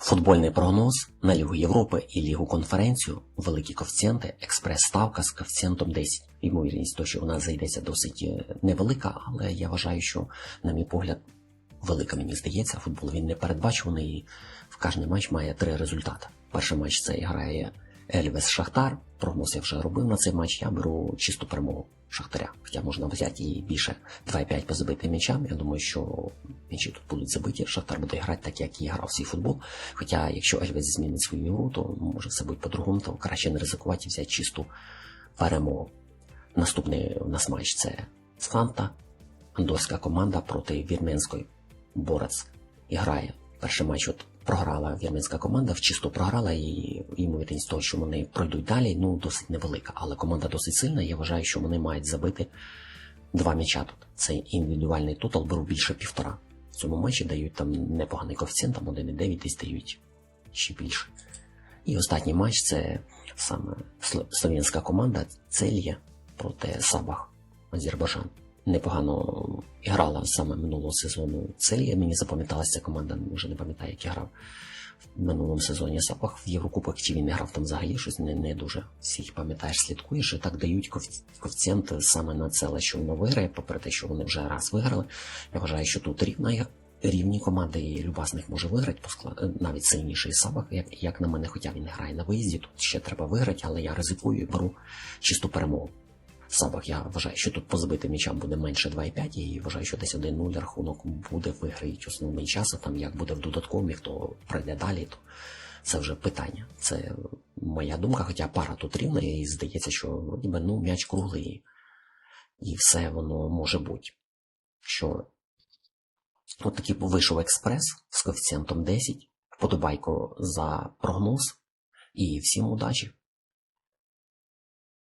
Футбольний прогноз на Лігу Європи і Лігу конференцію, великі коефіцієнти, експрес-ставка з коефіцієнтом 10. Ймовірність того, що вона зайдеться досить е, невелика, але я вважаю, що, на мій погляд, велика мені здається. Футбол він не передбачуваний і в кожний матч має три результати. Перший матч це грає Ельвес Шахтар. Прогноз я вже робив на цей матч. Я беру чисту перемогу Шахтаря. Хоча можна взяти і більше 2,5 по забитим м'ячам. Я думаю, що м'ячі тут будуть забиті. Шахтар буде грати так, як і грав свій футбол. Хоча, якщо Ельвес змінить свою гру, то може все бути по-другому, то краще не ризикувати і взяти чисту перемогу. Наступний у нас матч це Сфанта, андорська команда проти вірменської Борець. Грає. Перший матч от програла вірменська команда, в чисто програла, і ймовірність того, що вони пройдуть далі, ну досить невелика. Але команда досить сильна. Я вважаю, що вони мають забити два м'яча тут. Це індивідуальний тотал беру більше півтора. В цьому матчі дають там непоганий коефіцієнт, там 1,9 десь дають ще більше. І останній матч це саме слов'янська команда Цельє проти Сабах Азербайджан. Непогано грала саме минулого сезону Цельє. Мені запам'яталася команда, вже не пам'ятаю, як я грав в минулому сезоні Сабах в Єврокубах, чи він не грав там взагалі щось не, не дуже всіх пам'ятаєш, слідкуєш, і так дають коефі- коефіцієнт саме на це, що воно виграє, попри те, що вони вже раз виграли. Я вважаю, що тут рівна рівні команди, і люба з них може виграти, навіть сильніший Сабах, як, як на мене, хоча він грає на виїзді, тут ще треба виграти, але я ризикую і беру чисту перемогу. Сабах я вважаю, що тут по забитим м'ячам буде менше 2,5 і вважаю, що десь 1-0 рахунок буде виграють основний час, а там як буде в додатковому, хто пройде далі, то це вже питання. Це моя думка, хоча пара тут рівна, і здається, що ніби ну, м'яч круглий. І все воно може бути. Що От такий вийшов експрес з коефіцієнтом 10. Вподобайко за прогноз. І всім удачі!